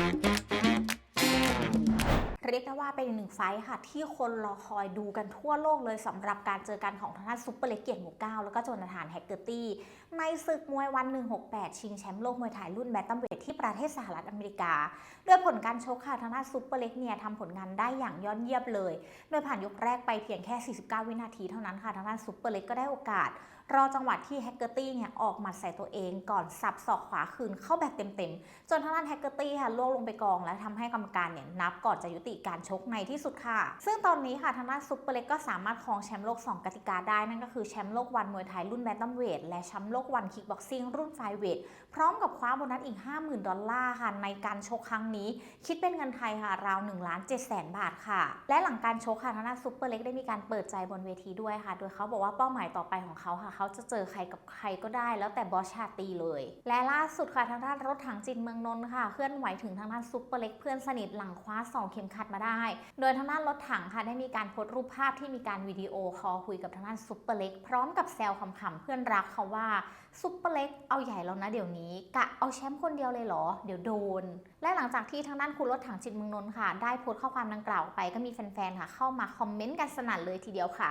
Bye. เรียกได้ว่าเป็นหนึ่งไฟค่ะ ที่คนรอคอยดูกันทั่วโลกเลยสำหรับการเจอกันของทางด้านซุปเปอร์เล็กเกียรติหมู่เก้าแล้วก็โจนาธานแฮกเกอร์ตี้ ในศึกมวยวัน 168 ชิงแชมป์โลกมวยไทยรุ่นแบตตัมเวทที่ประเทศสหรัฐอเมริกาด้วยผลการชกค่ะทางด้านซุปเปอร์เล็กเนี่ยทำผลงานได้อย่างยอดเยี่ยมเลย โดยผ่านยกแรกไปเพียงแค่ 49 วินาทีเท่านั้นค่ะทางด้านซุปเปอร์เล็กก็ได้โอกาสรอจังหวะที่แฮกเกอร์ตี้เนี่ยออกหมัดใส่ตัวเองก่อนสับศอกขวาคืนเข้าแบบเต็มๆจนทางด้านแฮกเกอร์ตี้ค่ะล่วงลงไปกอง และทำให้กรรมการเนี่ยนับก่อนจะยุติการชกในที่สุดค่ะ ซึ่งตอนนี้ค่ะทางด้านซุปเปอร์เล็กก็สามารถครองแชมป์โลก 2 กติกาได้นั่นก็คือแชมป์โลกวันมวยไทยรุ่นแบนตัมเวทและแชมป์โลกวันคิกบ็อกซิ่งรุ่นไฟเวทพร้อมกับคว้าโบนัสอีก 50,000 ดอลลาร์ค่ะในการชกครั้งนี้ คิดเป็นเงินไทยค่ะราว1ล้าน7แสนบาทค่ะ และหลังการชกค่ะทางด้านซุปเปอร์เล็กได้มีการเปิดใจบนเวทีด้วยค่ะ โดยเขาบอกว่าเป้าหมายต่อไปของเขาค่ะ เขาจะเจอใครกับใครก็ได้ แล้วแต่บอสชาตีเลย และล่าสุดค่ะทางด้านรถถังจินเมืองนนท์ค่ะเคลื่อนไหวถึงทางด้านซุปเปอร์เล็กเพื่อนสนิทหลังคว้าสองเข็มขัดมาได้ โดยทางด้านรถถังค่ะได้มีการโพสต์รูปภาพที่มีการวิดีโอคอลคุยกับทางด้านซุปเปอร์เล็ก พร้อมกับแซวขำๆเพื่อนรักเขาว่าซุปเปอร์เล็กเอาใหญ่แล้วนะเดี๋ยวนี้กะเอาแชมป์คนเดียวเลยเหรอ เดี๋ยวโดน และหลังจากที่ทางด้านคุณรถถังจิตเมืองนนท์ค่ะ ได้โพสต์ข้อความดังกล่าวไปก็มีแฟนๆค่ะ เข้ามาคอมเมนต์กันสนั่นเลยทีเดียวค่ะ